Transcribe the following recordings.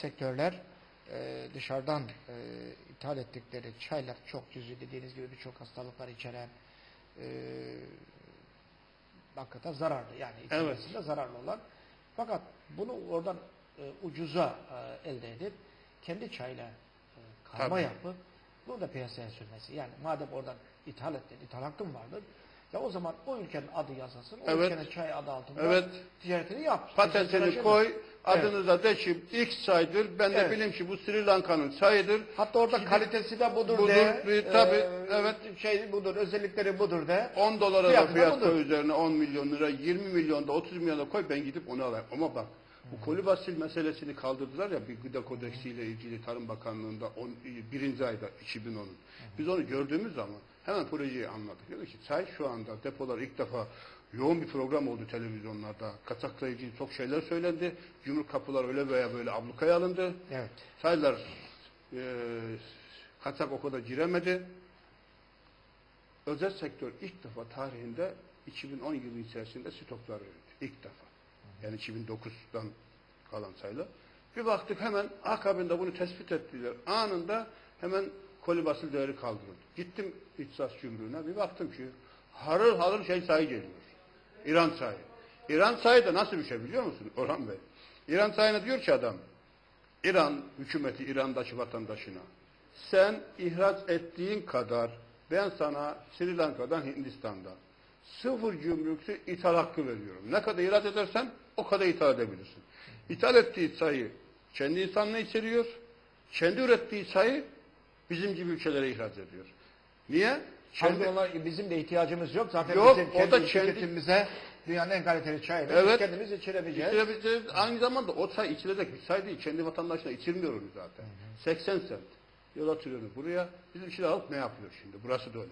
sektörler e, dışarıdan e, ithal ettikleri çaylar çok cüzi dediğiniz gibi birçok hastalıklar içeren e, hakikaten zararlı yani içerisinde zararlı olan. Fakat bunu oradan e, ucuza e, elde edip kendi çayla e, karma Tabii. yapıp bunu da piyasaya sürmesi. Yani madem oradan ithal ettin, ithal hakkın vardır. Ya o zaman o ülkenin adı yazılsın. O Evet. ülkenin çay adı altında Evet. ticaretini yap. Patentini koy, adını da de ki X çaydır. Ben de Evet. bileyim ki bu Sri Lanka'nın çayıdır. Hatta orada kalitesi de budur, Budur, de. bir- tabii, evet. Şey budur, özellikleri budur de. 10 dolara da Fiyatı da fiyat koy üzerine 10 milyon lira, 20 milyon da 30 milyon da koy ben gidip onu alayım. Ama bak bu kolibasil meselesini kaldırdılar ya bir gıda kodeksiyle ilgili Tarım Bakanlığı'nda on, birinci ayda 2010'un. Biz onu gördüğümüz zaman hemen projeyi anladık. Dedik ki çay şu anda depolar ilk defa yoğun bir program oldu televizyonlarda. Kaçakla ilgili çok şeyler söylendi. Cumhur kapılar öyle veya böyle ablukaya alındı. Evet. Çaylar e, kaçak o kadar giremedi. Özel sektör ilk defa tarihinde 2010 yılı içerisinde stoklar verdi. İlk defa. Yani 2009'dan kalan sayılar. Bir baktık hemen akabinde bunu tespit ettiler. Anında hemen koli basıl değeri kaldırıldı. Gittim İhtisas Cumhuriyeti'ne bir baktım ki harıl harıl şey sayı geliyor. İran sayı. İran sayı da nasıl bir şey biliyor musun Orhan Bey? İran sayına diyor ki adam İran hükümeti İran'daki vatandaşına sen ihraç ettiğin kadar ben sana Sri Lanka'dan Hindistan'dan sıfır gümrüksü ithal hakkı veriyorum. Ne kadar ihraç edersen o kadar ithal edebilirsin. İthal ettiği sayı kendi insanını içeriyor. Kendi ürettiği sayı bizim gibi ülkelere ihraç ediyor. Niye? Kendi onlar, bizim de ihtiyacımız yok. Zaten Yok, bizim o kendi da kendi- tüketimimize dünyanın en kaliteli çayını biz Evet. kendimiz içirebileceğiz. İçirebileceğiz. Aynı zamanda o çay içilecek bir çay değil. Kendi vatandaşına içirmiyoruz zaten. 80 sent. Yol atıyoruz buraya. Bizim işi alıp ne yapıyor şimdi? Burası da önemli.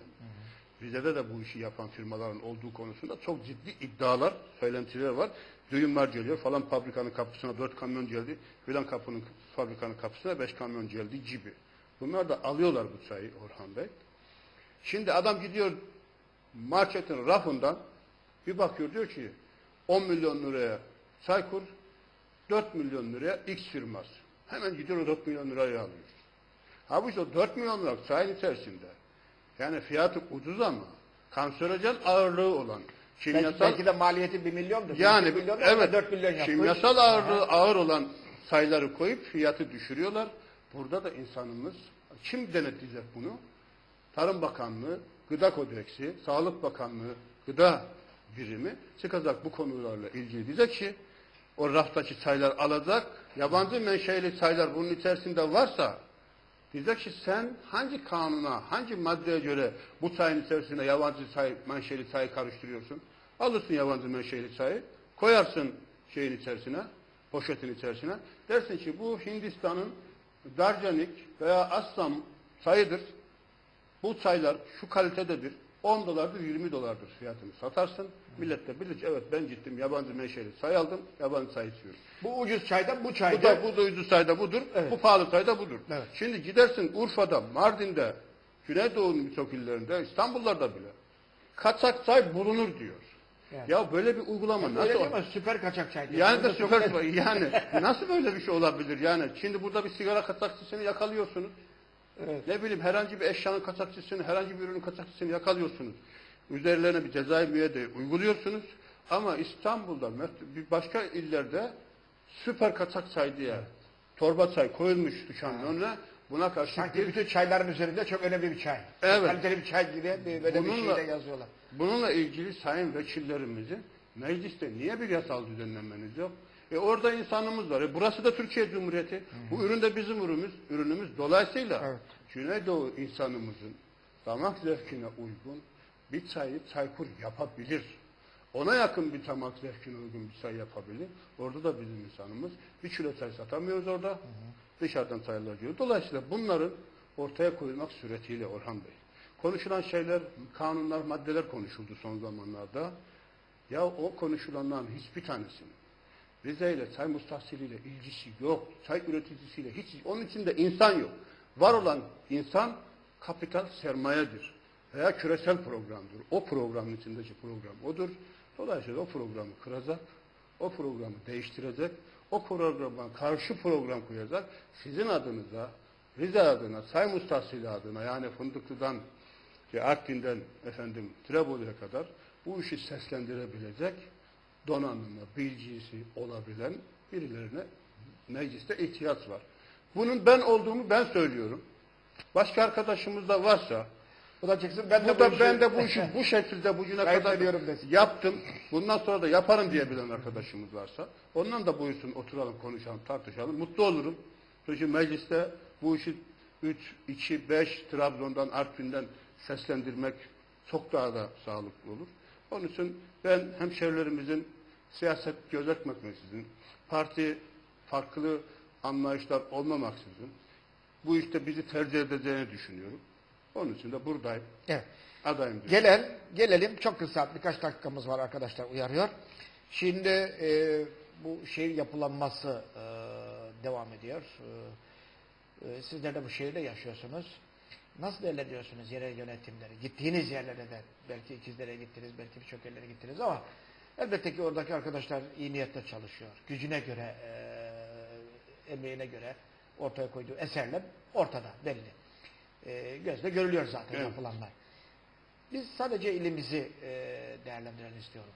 Rize'de de bu işi yapan firmaların olduğu konusunda çok ciddi iddialar, söylentiler var. Duyumlar geliyor falan fabrikanın kapısına dört kamyon geldi. Filan kapının fabrikanın kapısına beş kamyon geldi gibi. Bunlar da alıyorlar bu çayı Orhan Bey. Şimdi adam gidiyor marketin rafından bir bakıyor diyor ki 10 milyon liraya çay kur, 4 milyon liraya X firması. Hemen gidiyor o 4 milyon liraya alıyor. Halbuki o 4 milyon liralık çayın içerisinde yani fiyatı ucuz ama kanserojen ağırlığı olan Belki, kimyasal belki de maliyeti 1 milyondur. yani 1 milyon evet 4 milyon yapmış. kimyasal ağırlığı ağır olan sayıları koyup fiyatı düşürüyorlar. Burada da insanımız kim denetleyecek bunu? Tarım Bakanlığı, Gıda Kodeksi, Sağlık Bakanlığı, Gıda Birimi çıkacak bu konularla ilgili diyecek ki o raftaki çaylar alacak. Yabancı menşeli çaylar bunun içerisinde varsa diyecek ki sen hangi kanuna, hangi maddeye göre bu çayın içerisine yabancı çay, menşeli çayı karıştırıyorsun? Alırsın yabancı menşeli çayı, koyarsın şeyin içerisine, poşetin içerisine. Dersin ki bu Hindistan'ın Darcanik veya Assam çayıdır. Bu çaylar şu kalitededir. 10 dolardır, 20 dolardır fiyatını satarsın. Millet de bilir ki evet ben gittim yabancı menşeli çay aldım, yabancı çay içiyorum. Bu ucuz çaydan bu Bu çayda. da bu da ucuz çayda budur, Evet. bu pahalı çayda budur. Evet. Şimdi gidersin Urfa'da, Mardin'de, Güneydoğu'nun birçok illerinde, İstanbul'larda bile kaçak çay bulunur diyor. Evet. Ya böyle bir uygulama Öyle nasıl mi? Süper kaçak çay. yani çok süper net- yani nasıl böyle bir şey olabilir yani şimdi burada bir sigara kaçakçısını yakalıyorsunuz Evet. ne bileyim herhangi bir eşyanın kaçakçısını herhangi bir ürünün kaçakçısını yakalıyorsunuz üzerlerine bir cezai müeyyide uyguluyorsunuz ama İstanbul'da bir başka illerde süper kaçak çay diye torba çay koyulmuş dükkanın önüne buna karşı Sanki bir bütün çayların üzerinde çok önemli bir çay. Evet. Kaliteli bir çay gibi bir, böyle bir Bununla- şey de yazıyorlar. Bununla ilgili sayın vekillerimizin mecliste niye bir yasal düzenlemeniz yok? E orada insanımız var. E burası da Türkiye Cumhuriyeti. Bu ürün de bizim ürünümüz. ürünümüz. Dolayısıyla Evet. Güneydoğu insanımızın damak zevkine uygun bir çayı çaykur yapabilir. Ona yakın bir damak zevkine uygun bir çay yapabilir. Orada da bizim insanımız. Bir kilo çay satamıyoruz orada. Dışarıdan çaylar geliyor. Dolayısıyla bunların ortaya koyulmak suretiyle Orhan Bey. Konuşulan şeyler, kanunlar, maddeler konuşuldu son zamanlarda. Ya o konuşulanların hiçbir tanesinin Rize ile çay mustahsiliyle ilgisi yok. Çay üreticisiyle hiç, onun içinde insan yok. Var olan insan kapital sermayedir. Veya küresel programdır. O programın içindeki program odur. Dolayısıyla o programı kıracak, o programı değiştirecek, o programa karşı program koyacak. Sizin adınıza, Rize adına, Say Mustahsil adına yani Fındıklı'dan, Artvin'den efendim Tirebolu'ya kadar bu işi seslendirebilecek donanımı, bilgisi olabilen birilerine mecliste ihtiyaç var. Bunun ben olduğumu ben söylüyorum. Başka arkadaşımız da varsa Bu da çıksın ben de bu da ben de bu işi bu şekilde bugüne Gayet kadar ediyorum desin. yaptım. Bundan sonra da yaparım diyebilen arkadaşımız varsa ondan da buyursun oturalım konuşalım tartışalım. Mutlu olurum. Çünkü mecliste bu işi 3, 2, 5 Trabzon'dan Artvin'den seslendirmek çok daha da sağlıklı olur. Onun için ben hemşerilerimizin siyaset gözetmeksizin, parti farklı anlayışlar olmamaksızın bu işte bizi tercih edeceğini düşünüyorum. Onun için de buradayım. Evet. Adayım. Gelen, gelelim çok kısa birkaç dakikamız var arkadaşlar uyarıyor. Şimdi e, bu şehir yapılanması e, devam ediyor. E, e, sizler de bu şehirde yaşıyorsunuz. Nasıl değerlendiriyorsunuz yerel yönetimleri? Gittiğiniz yerlere de belki ikizlere gittiniz, belki birçok yerlere gittiniz ama elbette ki oradaki arkadaşlar iyi niyetle çalışıyor. Gücüne göre, e, emeğine göre ortaya koyduğu eserler ortada, belli. E, gözle görülüyor zaten Evet. yapılanlar. Biz sadece ilimizi e, değerlendirelim istiyorum.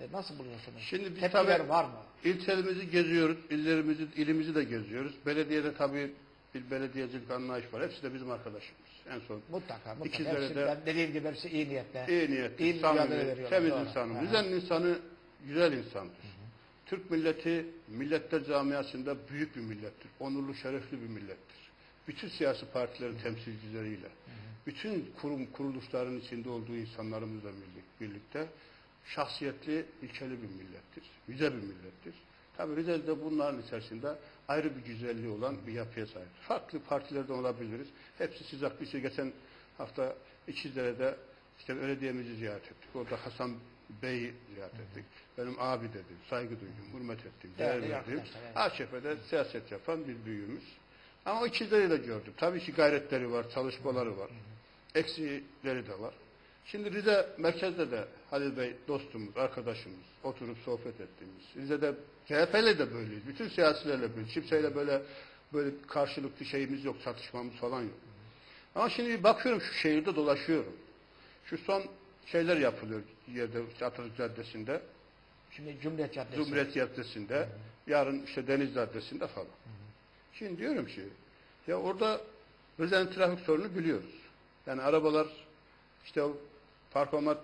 E, nasıl buluyorsunuz? Şimdi biz Tepkiler tabii- var mı? İlçelerimizi geziyoruz, illerimizi, ilimizi de geziyoruz. Belediyede tabii bir belediyecilik anlayış var. Hepsi de bizim arkadaşımız. En son Mutlaka, mutlaka. İkizlere Hepsi, de- ben dediğim gibi hepsi iyi niyetle. iyi niyetli, İyi samimi, temiz insanı. Rize'nin insanı güzel insandır. Türk milleti, milletler camiasında büyük bir millettir. Onurlu, şerefli bir millettir. Bütün siyasi partilerin temsilcileriyle, bütün kurum, kuruluşların içinde olduğu insanlarımızla birlik- birlikte şahsiyetli, ilkeli bir millettir. Yüce bir millettir. Tabi Rize de bunların içerisinde ayrı bir güzelliği olan bir yapıya sahip. Farklı partilerden olabiliriz. Hepsi siz haklı. İşte geçen hafta İkizdere'de işte belediyemizi ziyaret ettik. Orada Hasan Bey'i ziyaret ettik. Benim abi dedim, saygı duydum, hürmet ettim, değer verdim. AÇP'de siyaset yapan bir büyüğümüz. Ama o İkizdere'yi de gördüm. Tabii ki gayretleri var, çalışmaları var. Eksileri de var. Şimdi Rize merkezde de Halil Bey dostumuz, arkadaşımız, oturup sohbet ettiğimiz. Rize'de CHP'yle de böyleyiz. Bütün siyasilerle böyleyiz. Kimseyle böyle böyle karşılıklı şeyimiz yok, çatışmamız falan yok. Ama şimdi bir bakıyorum şu şehirde dolaşıyorum. Şu son şeyler yapılıyor yerde Atatürk Caddesi'nde, Şimdi Cumhuriyet Caddesi. Cumhuriyet Caddesi'nde, yarın işte Deniz Caddesi'nde falan. Şimdi diyorum ki, ya orada Rize'nin trafik sorunu biliyoruz. Yani arabalar, işte parkomat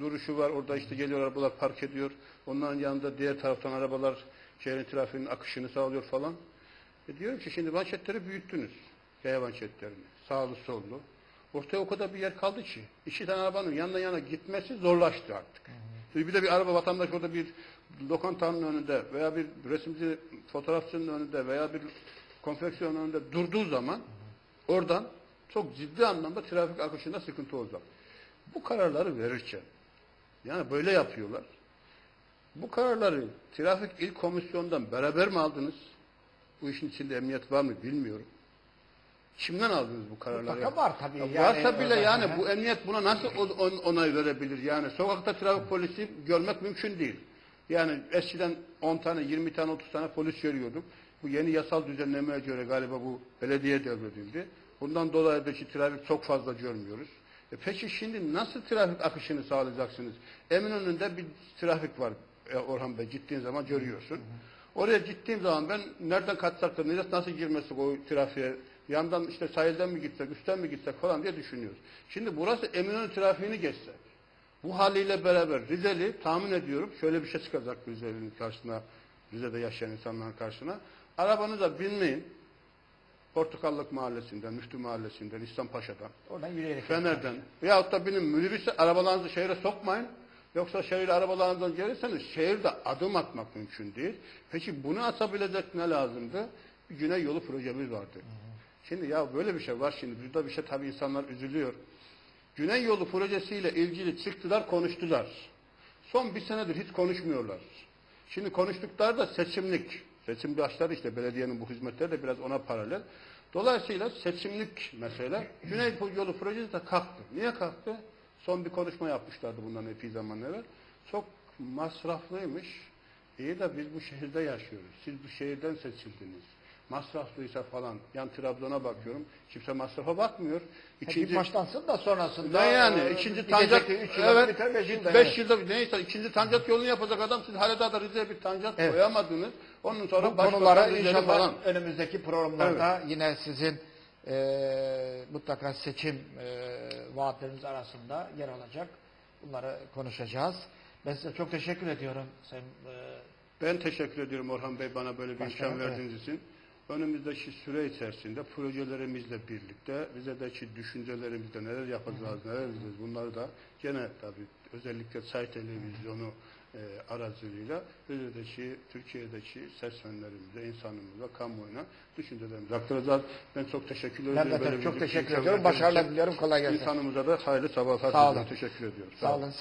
duruşu var, orada işte geliyor arabalar park ediyor. Onların yanında diğer taraftan arabalar şehrin trafiğinin akışını sağlıyor falan. E diyorum ki şimdi manşetleri büyüttünüz. Yaya manşetlerini. Sağlı sollu. Ortaya o kadar bir yer kaldı ki. iki tane arabanın yandan yana gitmesi zorlaştı artık. Şimdi bir de bir araba vatandaş orada bir lokantanın önünde veya bir resimci fotoğrafçının önünde veya bir konfeksiyonun önünde durduğu zaman oradan çok ciddi anlamda trafik akışında sıkıntı olacak. Bu kararları verirken yani böyle yapıyorlar. Bu kararları trafik il komisyondan beraber mi aldınız? Bu işin içinde emniyet var mı bilmiyorum. Kimden aldınız bu kararları? Mutlaka var tabii. Ya yani varsa bile yani bu emniyet buna nasıl on- on- onay verebilir? Yani sokakta trafik polisi görmek mümkün değil. Yani eskiden 10 tane, 20 tane, 30 tane polis görüyorduk. Bu yeni yasal düzenlemeye göre galiba bu belediye devredildi. Bundan dolayı da ki trafik çok fazla görmüyoruz. E peki şimdi nasıl trafik akışını sağlayacaksınız? Eminönü'nde bir trafik var e, Orhan Bey gittiğin zaman görüyorsun. Oraya gittiğim zaman ben nereden kaçsak da nasıl girmesek o trafiğe yandan işte sahilden mi gitsek üstten mi gitsek falan diye düşünüyoruz. Şimdi burası Eminönü trafiğini geçsek. Bu haliyle beraber Rizeli tahmin ediyorum şöyle bir şey çıkacak Rizeli'nin karşısına Rize'de yaşayan insanların karşısına. Arabanıza binmeyin. Portakallık Mahallesi'nden, Müftü Mahallesi'nden, İslampaşa'dan, Oradan yürüyerek. Fener'den veyahut da binin minibüse arabalarınızı şehre sokmayın. Yoksa şehirde arabalarınızdan gelirseniz şehirde adım atmak mümkün değil. Peki bunu atabilecek ne lazımdı? Bir güney yolu projemiz vardı. Şimdi ya böyle bir şey var şimdi. Burada bir şey tabii insanlar üzülüyor. Güney yolu projesiyle ilgili çıktılar konuştular. Son bir senedir hiç konuşmuyorlar. Şimdi konuştukları da seçimlik. Seçim başladı işte belediyenin bu hizmetleri de biraz ona paralel. Dolayısıyla seçimlik mesele. Güney yolu projesi de kalktı. Niye kalktı? Son bir konuşma yapmışlardı bundan epey zaman evvel. Çok masraflıymış. İyi de biz bu şehirde yaşıyoruz. Siz bu şehirden seçildiniz. Masraflıysa falan. Yan Trabzon'a bakıyorum. Kimse masrafa bakmıyor. İkinci, başlansın da sonrasında. ne yani? e, ikinci tancat, üç evet, biter, beş yılda. 5 evet. yılda neyse ikinci tancat yolunu yapacak adam siz Haledağ'da Rize'ye bir tancat Evet. koyamadınız. Onun sonra Bu Rize'li inşallah falan. önümüzdeki programlarda yine sizin e, mutlaka seçim e, vaatleriniz arasında yer alacak. Bunları konuşacağız. Ben size çok teşekkür ediyorum Sayın e, Ben teşekkür ediyorum Orhan Bey bana böyle bir Başkanım, imkan verdiğiniz için. Önümüzdeki süre içerisinde projelerimizle birlikte Rize'deki düşüncelerimizde neler yapacağız, neler edeceğiz bunları da gene tabii özellikle Say Televizyonu e, aracılığıyla Rize'deki, Türkiye'deki seçmenlerimize, insanımıza, kamuoyuna düşüncelerimizi aktaracağız. Ben çok teşekkür ediyorum. Ben de Böyle çok teşekkür ediyorum. Başarılar diliyorum. Kolay gelsin. İnsanımıza da hayırlı sabahlar Sağ olun. Teşekkür ediyorum. Sağ olun.